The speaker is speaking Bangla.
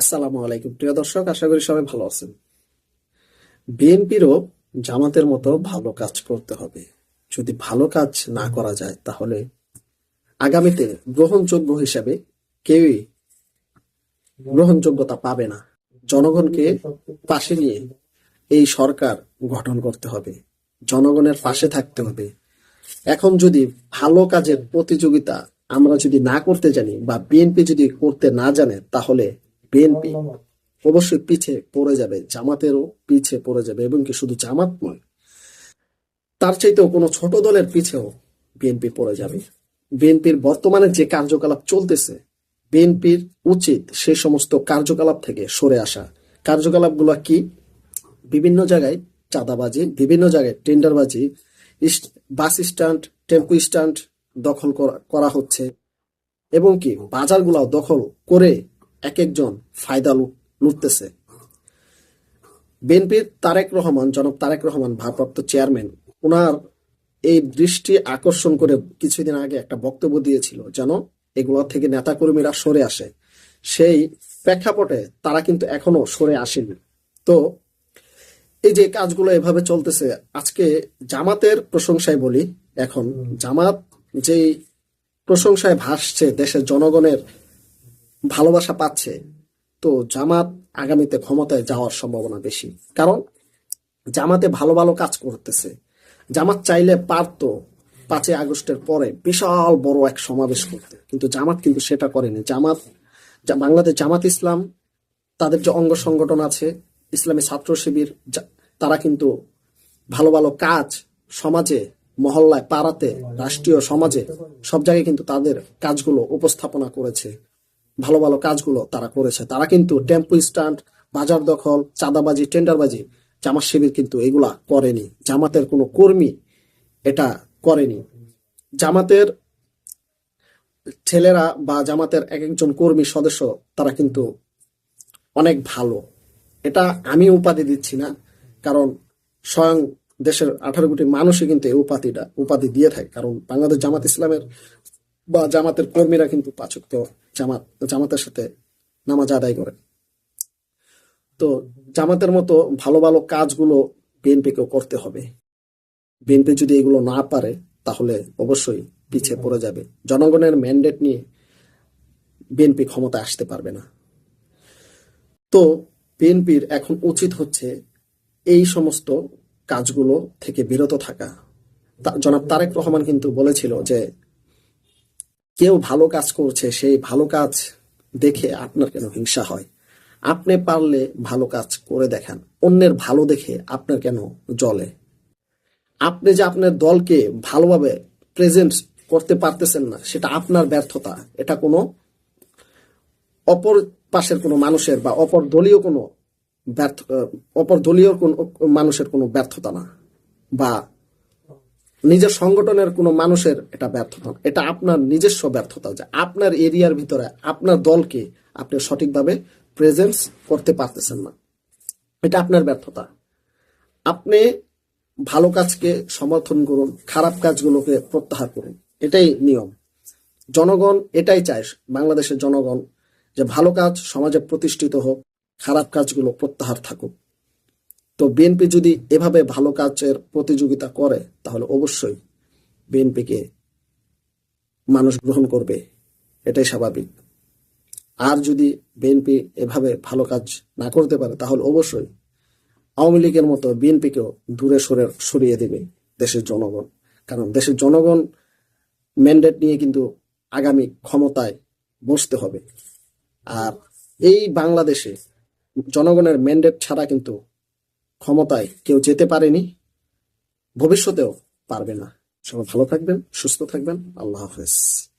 আসসালামু আলাইকুম। প্রিয় দর্শক, আশা করি সবাই ভালো আছেন। বিএনপিরও জামাতের মতো ভালো কাজ করতে হবে। যদি ভালো কাজ না করা যায়, তাহলে আগামীতে গ্রহণযোগ্য হিসাবে কেউই গ্রহণযোগ্যতা পাবে না। জনগণকে পাশে নিয়ে এই সরকার গঠন করতে হবে। জনগণের পাশে থাকতে হবে। এখন যদি ভালো কাজের প্রতিযোগিতা আমরা যদি না করতে জানি বা বিএনপি যদি করতে না জানে, তাহলে বিএনপি অবশ্যই পিছে পড়ে যাবে জামাতেরও পিছে পড়ে যাবে এবং কি শুধু জামাত নয় তার চাইতেও কোনো ছোট দলের পিছেও বিএনপি পড়ে যাবে। বিএনপির বর্তমানে যে কার্যকলাপ চলতেছে বিএনপির উচিত সেই সমস্ত কার্যকলাপ থেকে সরে আসা। কার্যকলাপগুলো কি? বিভিন্ন জায়গায় চাঁদাবাজি বিভিন্ন জায়গায় টেন্ডারবাজি বাস স্ট্যান্ড টেম্পু স্ট্যান্ড দখল করা- করা হচ্ছে এবং কি বাজারগুলো দখল করে এক একজন ফায়দা লুট- লুটতেছে। বিএনপির তারেক রহমান জনক তারেক রহমান, ভারপ্রাপ্ত চেয়ারম্যান ওনার এই দৃষ্টি আকর্ষণ করে কিছুদিন আগে একটা বক্তব্য দিয়েছিল যেন এগুলো থেকে নেতাকর্মীরা সরে আসে। সেই প্রেক্ষাপটে তারা কিন্তু এখনও সরে আসেনি। তো এই যে কাজগুলো এভাবে চলতেছে, আজকে জামাতের প্রশংসায় বলি, এখন জামাত যেই প্রশংসায় ভাসছে দেশের জনগণের ভালোবাসা পাচ্ছে, তো জামাত আগামীতে ক্ষমতায় যাওয়ার সম্ভাবনা বেশি। কারণ জামাতে ভালো ভালো কাজ করতেছে। জামাত চাইলে পারতো পাঁচই আগস্টের পরে বিশাল বড় এক সমাবেশ করতে। কিন্তু জামাত কিন্তু সেটা করেনি। জামাত বাংলাদেশ জামাত ইসলাম, তাদের যে অঙ্গ সংগঠন আছে, ইসলামী ছাত্র শিবির তারা কিন্তু ভালো ভালো কাজ সমাজে, মহল্লায় পাড়াতে, রাষ্ট্রীয় সমাজে সব জায়গায় কিন্তু তাদের কাজগুলো উপস্থাপনা করেছে। ভালো ভালো কাজগুলো তারা করেছে। তারা কিন্তু টেম্পু স্ট্যান্ড, বাজার দখল, চাঁদাবাজি, টেন্ডারবাজি, জামাত শিবির কিন্তু এগুলা করেনি। জামাতের কোনো কর্মী এটা করেনি। জামাতের ছেলেরা বা জামাতের এক একজন কর্মী সদস্য তারা কিন্তু অনেক ভালো। এটা আমি উপাধি দিচ্ছি না, কারণ স্বয়ং দেশের আঠারো কোটি মানুষই কিন্তু এই উপাধিটা, উপাধি দিয়ে থাকে। কারণ বাংলাদেশ জামাত ইসলামের বা জামাতের কর্মীরা কিন্তু পাচক জামাত, জামাতের সাথে নামাজ আদায় করে তো জামাতের মতো ভালো ভালো কাজগুলো বিএনপিকেও করতে হবে। বিএনপি যদি এগুলো না পারে, তাহলে অবশ্যই পিছিয়ে পড়ে যাবে। জনগণের ম্যান্ডেট নিয়ে বিএনপি ক্ষমতায় আসতে পারবে না। তো বিএনপির এখন উচিত হচ্ছে এই সমস্ত কাজগুলো থেকে বিরত থাকা। জনাব তারেক রহমান কিন্তু বলেছিল যে কেউ ভালো কাজ করছে, সেই ভালো কাজ দেখে আপনার কেন হিংসা হয়? আপনি পারলে ভালো কাজ করে দেখান, অন্যের ভালো দেখে আপনার কেন জ্বলে? আপনি যে আপনার দলকে ভালোভাবে প্রেজেন্ট করতে পারতেছেন না, সেটা আপনার ব্যর্থতা। এটা কোনো অপর পাশের কোনো মানুষের বা অপর দলীয় কোনো ব্যর্থ, অপর দলীয় কোন মানুষের কোনো ব্যর্থতা না। বা নিজের সংগঠনের কোনো মানুষের এটা ব্যর্থতা। এটা আপনার নিজস্ব ব্যর্থতা যে আপনার এরিয়ার ভিতরে, আপনার দলকে আপনি সঠিকভাবে প্রেজেন্স করতে পারতেছেন না। এটা আপনার ব্যর্থতা। আপনি ভালো কাজকে সমর্থন করুন, খারাপ কাজগুলোকে প্রত্যাহার করুন। এটাই নিয়ম। জনগণ এটাই চায়, বাংলাদেশের জনগণ, যে ভালো কাজ সমাজে প্রতিষ্ঠিত হোক, খারাপ কাজগুলো প্রত্যাহার থাকুক। তো বিএনপি যদি এভাবে ভালো কাজের প্রতিযোগিতা করে, তাহলে অবশ্যই বিএনপিকে মানুষ গ্রহণ করবে। এটাই স্বাভাবিক। আর যদি বিএনপি এভাবে ভালো কাজ না করতে পারে, তাহলে অবশ্যই আওয়ামী লীগের মতো বিএনপিকেও দূরে সরে, সরিয়ে দেবে দেশের জনগণ। কারণ দেশের জনগণ ম্যান্ডেট নিয়ে কিন্তু আগামী ক্ষমতায় বসতে হবে। আর এই বাংলাদেশে জনগণের ম্যান্ডেট ছাড়া কিন্তু ক্ষমতায় কেউ যেতে পারেনি ভবিষ্যতেও পারবে না। সবাই ভালো থাকবেন সুস্থ থাকবেন। আল্লাহ হাফেজ।